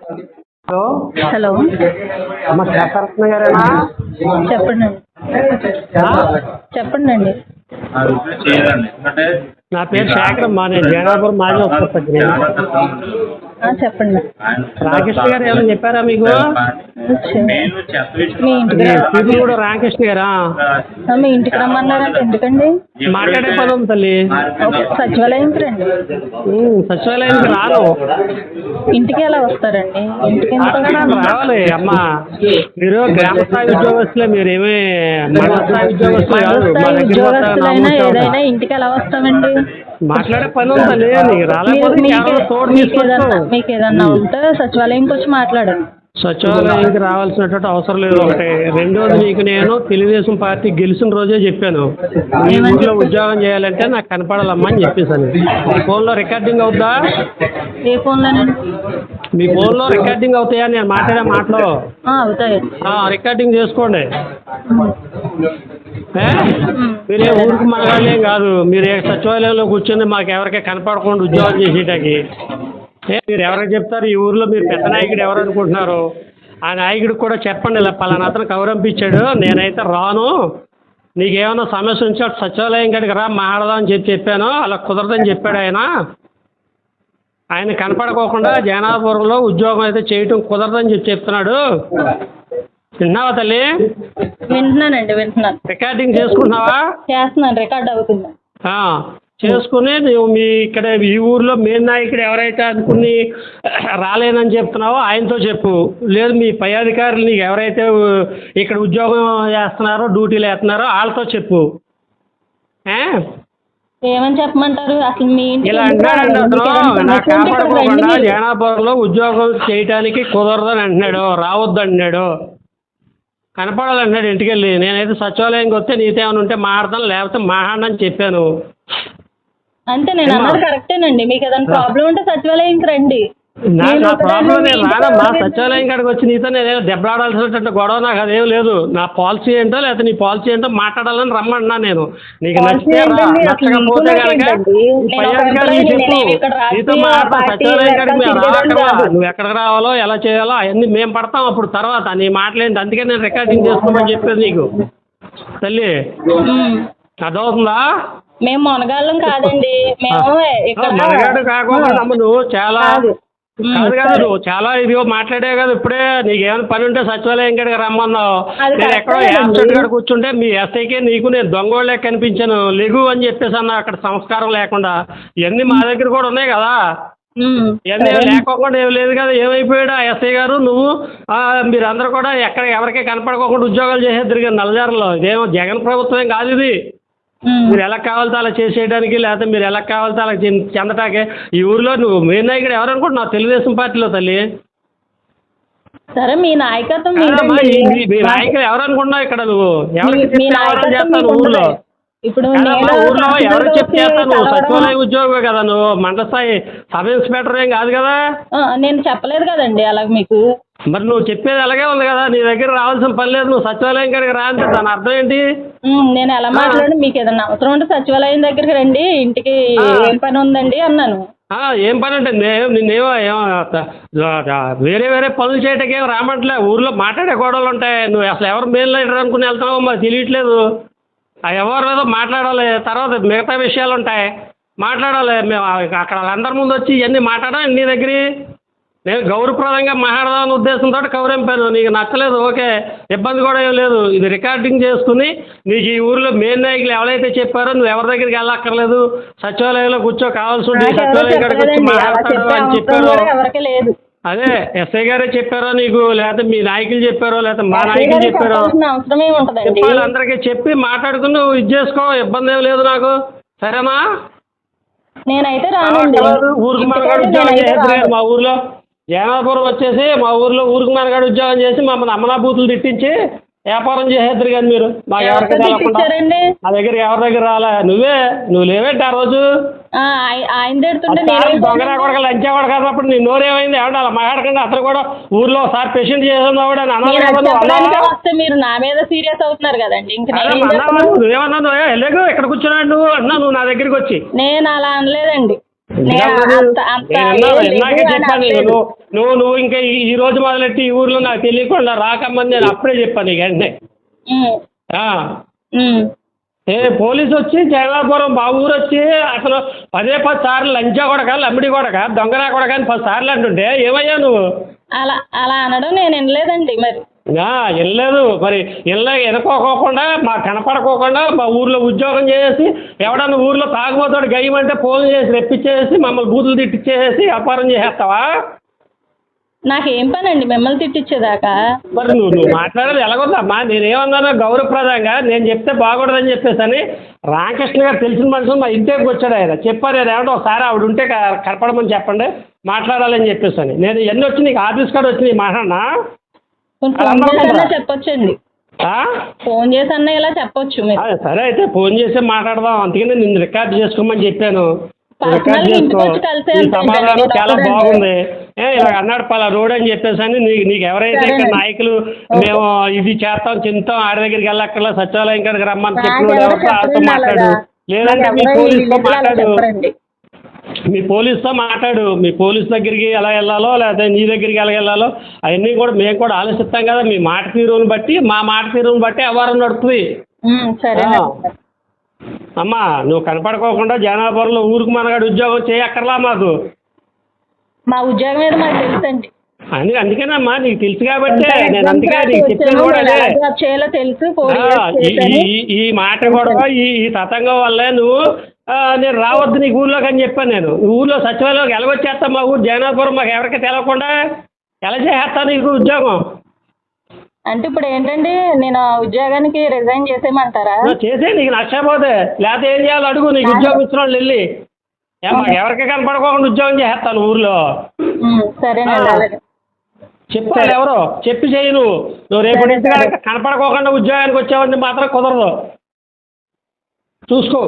Hello? Hello. అమ్మ శేఖరత్న గారేనా? చెప్పండి. చెప్పండి అండి నా పేరు శేఖర్ అమ్మా నేను జగన్నాపురం మాజీ ఆ, చెప్పండి. రామకృష్ణ గారు ఏమైనా చెప్పారా మీకు? కూడా రామకృష్ణ గారా? మీ ఇంటికి రమ్మన్నారంటే ఎందుకండి? మాట్లాడే పదం తల్లి. సచివాలయంకి రండి. సచివాలయానికి రాను. ఇంటికి ఎలా వస్తారండి? ఇంటికి రావాలి అమ్మా. మీరు గ్రామ స్థాయి ఉద్యోగస్తులే మీరు ఏమి మండల స్థాయి ఉద్యోగస్తులు కాదు. ఉద్యోగస్తులైనా ఏదైనా ఇంటికి ఎలా వస్తామండి? మాట్లాడే పని ఉంది? నీకు రాలేకపోతే మీకు ఏదన్నా ఉంటే సచివాలయంకి వచ్చి మాట్లాడండి సచివాలయానికి రావాల్సినటువంటి అవసరం లేదు. ఒకటి రెండోది మీకు నేను తెలుగుదేశం పార్టీ గెలిచిన రోజే చెప్పాను. ఈ ఊళ్ళో ఉద్యోగం చేయాలంటే నాకు కనపడాలమ్మా అని చెప్పేసాను. మీ ఫోన్లో రికార్డింగ్ అవుద్దా? ఏ ఫోన్లోనండి మీ ఫోన్లో రికార్డింగ్ అవుతాయా? నేను మాట్లాడే మాటలు. ఆ, అవుతాయండి ఆ, రికార్డింగ్ చేసుకోండి? మీరే ఊరికి మనగాళ్ళేం కాదు. మీరు ఏ సచివాలయంలో కూర్చొని మాకు ఎవరికీ కనపడకుండా ఉద్యోగం చేసేటానికి ఏ మీరు ఎవరికి చెప్తారు? ఈ ఊర్లో మీరు పెద్ద నాయకుడు ఎవరు అనుకుంటున్నారు? ఆ నాయకుడికి కూడా చెప్పండి. ఇలా పలానా అతను కౌరంపించాడు. నేనైతే రాను. నీకేమైనా సమస్య ఉంటే సచివాలయం కాడికి రా మాట్లాడదాం అని చెప్పి చెప్పాను. అలా కుదరదని చెప్పాడు ఆయన. ఆయన కనపడకోకుండా జనాపురంలో ఉద్యోగం అయితే చేయటం కుదరదని చెప్పి చెప్తున్నాడు. విన్నావా తల్లి? వింటున్నానండి వింటున్నాను. రికార్డింగ్ చేసుకుంటున్నావా? చేస్తున్నాను రికార్డ్ అవుతుంది. చేసుకుని నువ్వు మీ ఇక్కడ ఈ ఊర్లో మెయిన్ నాయకుడు ఎవరైతే అనుకుని రాలేనని చెప్తున్నావో ఆయనతో చెప్పు. లేదు మీ పై అధికారులు నీకు ఎవరైతే ఇక్కడ ఉద్యోగం చేస్తున్నారో డ్యూటీలు వేస్తున్నారో వాళ్ళతో చెప్పు? ఏమని చెప్పమంటారు? అసలు మీ ఇలా అతను. కాపాడుకోకుండా. జగనాపురంలో ఉద్యోగం చేయటానికి కుదరదని అంటున్నాడు. రావద్దు అంటున్నాడు. కనపడాలన్నాడు ఇంటికి వెళ్ళి నేనైతే సచివాలయంకి వస్తే నీతో ఏమైనా ఉంటే మాట్లాడతాను లేకపోతే మాట్లాడనని చెప్పాను. అంతే నేను? అన్నది కరెక్టేనండి మీకు ఏదైనా ప్రాబ్లం ఉంటే సచివాలయంకి రండి. ఆ ఒకదాన్ని ప్రాబ్లం నేను రానమ్మా సచివాలయం కాడికి వచ్చి నీతో నేను దెబ్బలాడాల్సినటువంటి గొడవ నాకు అదేం లేదు. నా పాలసీ ఏంటో లేకపోతే నీ పాలసీ ఏంటో మాట్లాడాలని రమ్మన్నా నేను. నీకు నచ్చితే నచ్చకపోతే కనుక చెప్పు. నీతో సచివాలయం కాడికి మేము నువ్వు ఎక్కడికి రావాలో? ఎలా చేయాలో అవన్నీ మేము పడతాం అప్పుడు తర్వాత. నీ మాటలేంటి? అందుకే నేను రికార్డింగ్ చేసుకోమని చెప్పేది నీకు. తల్లి. అదవుతుందా మేము మొనగాళ్ళం కాదండి. మేము ఇక్కడ కాకుండా నువ్వు చాలా కాదు. కాదు నువ్వు చాలా ఇదిగో మాట్లాడే కదా ఇప్పుడే నీకేమైనా పని ఉంటే సచివాలయం కాడికి రమ్మన్నావు నేను ఎక్కడో కరెక్టేనండి. యాబ్సెంట్ కాడ కూర్చుంటే మీ ఎస్ఐకి నీకు నేను దొంగోళ్ళే కనిపించాను లెగు అని చెప్పేసి అన్న అక్కడ సంస్కారం లేకుండా ఇవన్నీ మా దగ్గర కూడా ఉన్నాయి కదా. ఇవన్నీ లేకోకుండా ఏం లేదు కదా ఏమైపోయాడు ఆ ఎస్ఐ గారు నువ్వు మీరందరూ కూడా ఎక్కడ ఎవరికీ కనపడుకోకుండా ఉద్యోగాలు చేసేద్దరు కదా నల్లజారులో ఇదేమో జగన్ ప్రభుత్వం కాదు ఇది. మీరు ఎలా కావాలితే అలా చేసేయడానికి లేకపోతే మీరు ఎలా కావాలితే అలా చెంద- చెందటాకే ఈ ఊరిలో నువ్వు మెయిన్ నాయకుడు ఎవరు అనుకుంటున్నావు? తెలుగుదేశం పార్టీలో తల్లి. సరే మీ నాయకత్వం మీ- మీ నాయకుడు ఎవరు అనుకుంటున్నావు ఇక్కడ నువ్వు? ఎవరికి మీ- మీ ఊర్లో. ఇప్పుడు ఊర్లో ఎవరు తహసీల్దార్ చెప్తే వచ్చి చేస్తావు నువ్వు సచివాలయం ఉద్యోగమే కదా నువ్వు? మండల స్థాయి సబ్ ఇన్స్పెక్టర్ ఏం కాదు కదా? నేను చెప్పలేదు కదండి అలా మీకు. మరి నువ్వు చెప్పేది అలాగే ఉంది కదా? నీ దగ్గర రావాల్సిన పని లేదు నువ్వు సచివాలయం కాడికి రా అంటే దాని అర్థం ఏంటి? నేను ఎలా మాట్లాడి మీకు ఏదైనా అవసరం ఉంటే సచివాలయం దగ్గరికి రండి ఇంటికి. ఏం పని ఉందండి అన్నాను. ఏం పని అంటే నేను నిన్నేమో వేరే వేరే పనులు చేయటానికి ఏం రామట్లే. ఊర్లో మాట్లాడే గొడవలు ఉంటాయి. నువ్వు అసలు ఎవరు మెయిన్ లీడర్ అనుకుని వెళ్తున్నావో మాకు తెలియట్లేదు. ఎవరు ఏదో మాట్లాడాలి తర్వాత మిగతా విషయాలు ఉంటాయి. మాట్లాడాలి మేము అక్కడ వాళ్ళందరి ముందు వచ్చి ఇవన్నీ మాట్లాడాలి నీ దగ్గర? నేను గౌరవప్రదంగా మాట్లాడదామని ఉద్దేశంతో కౌరింపాను నీకు నచ్చలేదు ఓకే. ఇబ్బంది కూడా ఏం లేదు. ఇది రికార్డింగ్ చేసుకుని నీకు ఈ ఊరిలో మెయిన్ నాయకులు ఎవరైతే చెప్పారో నువ్వు ఎవరి దగ్గరికి వెళ్ళక్కర్లేదు. సచివాలయంలో కూర్చో కావాల్సి ఉంటే నాకెవరో సచివాలయం కాడికి వచ్చి మాట్లాడతాడు అని చెప్పారు. అదే ఎస్ఐ గారే చెప్పారో నీకు లేకపోతే మీ నాయకులు చెప్పారో లేకపోతే మా నాయకులు చెప్పారో? చెప్పాలి అందరికీ చెప్పి మాట్లాడుకుని నువ్వు ఇది చేసుకో ఇబ్బంది ఏం లేదు నాకు. సరేనా? నేనైతే రానండి. ఊరికి మనగాడు ఉద్యోగం చేసేది. మా ఊర్లో. జగన్నాపురం వచ్చేసి మా ఊర్లో ఊరికి మనగాడు ఉద్యోగం చేసి మమ్మల్ని అమ్మనా బూతులు తిట్టించి వ్యాపారం చేసేద్దరు కానీ మీరు. మాకు ఎవరికి నా దగ్గర ఎవరి దగ్గర రాలే. నువ్వే నువ్వు లేవేంటి ఆ రోజు? ఆయన తిడుతుంటే ఒకసారి నేను దొంగ కూడా లంచావాడు కాదప్పుడు నీ నోరేమైంది? ఏమంటే అలా మాట్లాడకుండా అతను కూడా ఊర్లో ఒకసారి పేషెంట్ అన్నావా? వస్తే మీరు నా మీద సీరియస్ అవుతున్నారు కదండి. ఇంక అరే నేను ఏం అన్నావా? చెప్పను? నువ్వేమన్నావు? ఏ, వెళ్ళకు ఇక్కడ కూర్చున్నాడు నువ్వు? అన్నా నువ్వు నా దగ్గరికి వచ్చి. నేను అలా అనలేదండి. ఇందాకే చెప్పాను. నువ్వు నువ్వు నువ్వు ఇంకా ఈ- రోజు మొదలెట్టి ఈ ఊర్లో నాకు తెలియకుండా రాకమ్మని నేను అప్పుడే చెప్పాను నీకు వెంటనే. ఏ పోలీసు వచ్చి జగన్నాపురం మా ఊరు వచ్చి అసలు పదే పది సార్లు లంచా కొడక లమ్మిడి కొడక దొంగనా కొడక అని పది సార్లు అంటుంటే ఏమయ్యా నువ్వు? అలా అలా అనడం నేను వినలేదండి మరి. వినలేదు. మరి ఇళ్ళ వెనుకోకోకుండా మా కనపడకోకుండా మా ఊర్లో ఉద్యోగం చేసి ఎవడన్నా ఊర్లో తాగుబోతాడు గయ్యమంటే ఫోన్ చేసి రెప్పించేసి మమ్మల్ని బూతులు తిట్టించేసి వ్యాపారం చేసేస్తావా? నాకేం పనండి? మిమ్మల్ని తిట్టించేదాకా మరి నువ్వు నువ్వు మాట్లాడేది ఎలాగొద్దమ్మా నేనేమన్నానో గౌరవప్రదంగా నేను చెప్తే బాగుండదని చెప్పేసి అని రామకృష్ణ గారు తెలిసిన మనుషులు మా ఇంటికి వచ్చాడు ఆయన. చెప్పారు నేను ఏమంటే ఒకసారి ఆవిడ ఉంటే కనపడమని చెప్పండి మాట్లాడాలని చెప్పేసి అని నేను ఎన్ని వచ్చి నీకు ఆఫీస్ కాడ వచ్చి నీ మాట్లాడినా. చెప్పొచ్చండి? ఫోన్ చేసి అన్నా ఇలా చెప్పొచ్చు సరే అయితే ఫోన్ చేసి మాట్లాడదాం. అందుకని నిన్ను రికార్డ్ చేసుకోమని చెప్పాను. రికార్డ్ చేసుకో. సమాధానం అండి, చాలా నేను బాగుంది. ఏ ఇలా అన్నాడు పలా రోడ్ అని చెప్పేసి అని నీకు నీకు ఎవరైతే ఇక్కడ. నాయకులు. మేము ఇది చేస్తాం చింతాం ఆడి దగ్గరికి వెళ్ళక్కర్లా సచివాలయం కాడికి రమ్మని చెప్పిన వాళ్ళతో మాట్లాడు. లేదంటే మీ పోలీస్తో మాట్లాడు. మీ పోలీస్తో మాట్లాడు మీ పోలీస్ దగ్గరికి ఎలా వెళ్ళాలో లేకపోతే నీ దగ్గరికి ఎలా వెళ్ళాలో అవన్నీ కూడా మేము కూడా ఆలోచిస్తాం కదా మీ మాట తీరుని బట్టి మా మాట తీరుని బట్టి వ్యవహారం నడుపుతుంది అమ్మా నువ్వు కనపడుకోకుండా జనాపురంలో ఊరికి మనగాడు ఉద్యోగం చేయక్కర్లా మాకు మా ఉద్యోగం మీద మాకు తెలుసండి. అని అందుకేనమ్మా నీకు తెలుసు కాబట్టి నేను అందుకే నీకు కూడా అదే. ఎలా జాబ్ చేయాలో తెలుసు ఫోర్ ఆ, ఇయర్స్ ఈ- చేశాను ఈ- ఈ మాట కూడా ఈ ఈ తతంగం వల్లే నువ్వు ఆ, నేను రావద్దు నీకు ఊర్లోకి అని చెప్పాను నేను. ఈ ఊర్లో సచివాలయంలోకి ఎలాగొచ్చేస్తాం మా ఊరు జగన్నాథపురం మాకు ఎవరికి తెలవకుండా ఎలా చేసేస్తాను నీకు ఉద్యోగం? అంటే ఇప్పుడు ఏంటండి నేను ఆ ఉద్యోగానికి రిజైన్ చేసేయమంటారా? నువ్వు చేసే నీకు నచ్చకపోతే లేకపోతే ఏం చేయాలో అడుగు నీకు ఉద్యోగం ఇచ్చిన వాళ్ళు వెళ్ళి. ఏ, మాకు ఎవరికి కనపడుకోకుండా ఉద్యోగం చేసేస్తాను ఊర్లో? సరేనండి. అలాగే. చెప్పాలి ఎవరో? చెప్పి చేయి నువ్వు. నువ్వు రేపు నుంచి కనుక కనపడుకోకుండా ఉద్యోగానికి వచ్చావంటే మాత్రం కుదరదు. చూసుకో.